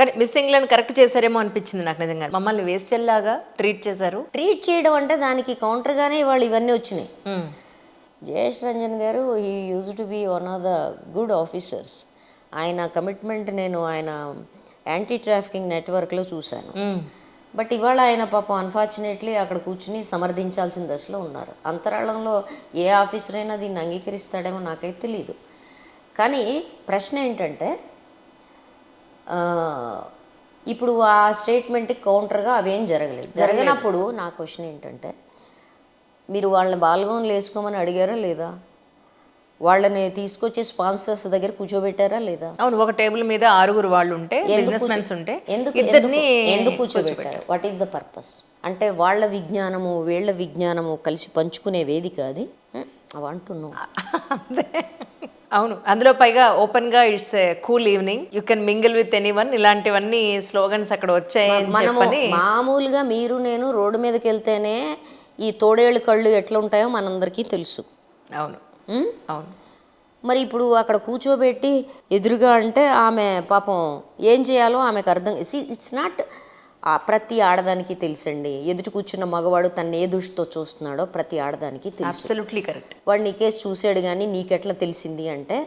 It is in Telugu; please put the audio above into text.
కానీ మిస్ ఇంగ్లాండ్ కరెక్ట్ చేశారేమో అనిపించింది నాకు నిజంగా. మమ్మల్ని వేసేలాగా ట్రీట్ చేశారు. ట్రీట్ చేయడం అంటే దానికి కౌంటర్గానే వాళ్ళు ఇవన్నీ వచ్చినాయి. మ్మ్. జయేష్ రంజన్ గారు ఈ use to be one of the good officers ఆయన కమిట్మెంట్ నేను ఆయన యాంటీ ట్రాఫికింగ్ నెట్వర్క్లో చూశాను. బట్ ఇవాళ ఆయన పాపం అన్ఫార్చునేట్లీ అక్కడ కూర్చుని సమర్థించాల్సిన దశలో ఉన్నారు. అంతరాళంలో ఏ ఆఫీసర్ అయినా దీన్ని అంగీకరిస్తాడేమో నాకైతే తెలియదు కానీ ప్రశ్న ఏంటంటే ఇప్పుడు ఆ స్టేట్మెంట్కి కౌంటర్గా అవేం జరగలేదు. జరగనప్పుడు నా క్వశ్చన్ ఏంటంటే మీరు వాళ్ళని బాల్గోన్లు వేసుకోమని అడిగారా లేదా? వాళ్ళని తీసుకొచ్చి స్పాన్సర్స్ దగ్గర కూర్చోబెట్టారా లేదా? అవును ఒక టేబుల్ మీద ఆరుగురు వాళ్ళు ఉంటే బిజినెస్ ఉంటే ఎందుకు- ఎందుకు కూర్చోబెట్టారు? వాట్ ఈస్ ద పర్పస్ అంటే వాళ్ళ విజ్ఞానము వీళ్ళ విజ్ఞానము కలిసి పంచుకునే వేదిక అది. అంటున్నాం అదే. అవును అందులో పైగా ఓపెన్గా it's cool evening. You can mingle with anyone ఇలాంటివన్నీ స్లోగన్స్ అక్కడ వచ్చాయని మనము చెప్పని. మామూలుగా మీరు నేను రోడ్డు మీదకి వెళ్తేనే ఈ తోడేళ్ళు కళ్ళు ఎట్లా ఉంటాయో మనందరికీ తెలుసు. అవును. ఉం? అవును. మరి ఇప్పుడు అక్కడ కూర్చోబెట్టి ఎదురుగా అంటే ఆమె పాపం ఏం చేయాలో ఆమెకు అర్థం ఇట్స్ నాట్ ప్రతి ఆడదానికి తెలుసండి. ఎదుటి కూర్చున్న మగవాడు తను ఏ దృష్టితో చూస్తున్నాడో ప్రతి ఆడదానికి తెలుసు. అబ్సల్యూట్లీ కరెక్ట్ వాడు నీ కేసు చూసాడు కానీ నీకెట్లా తెలిసింది అంటే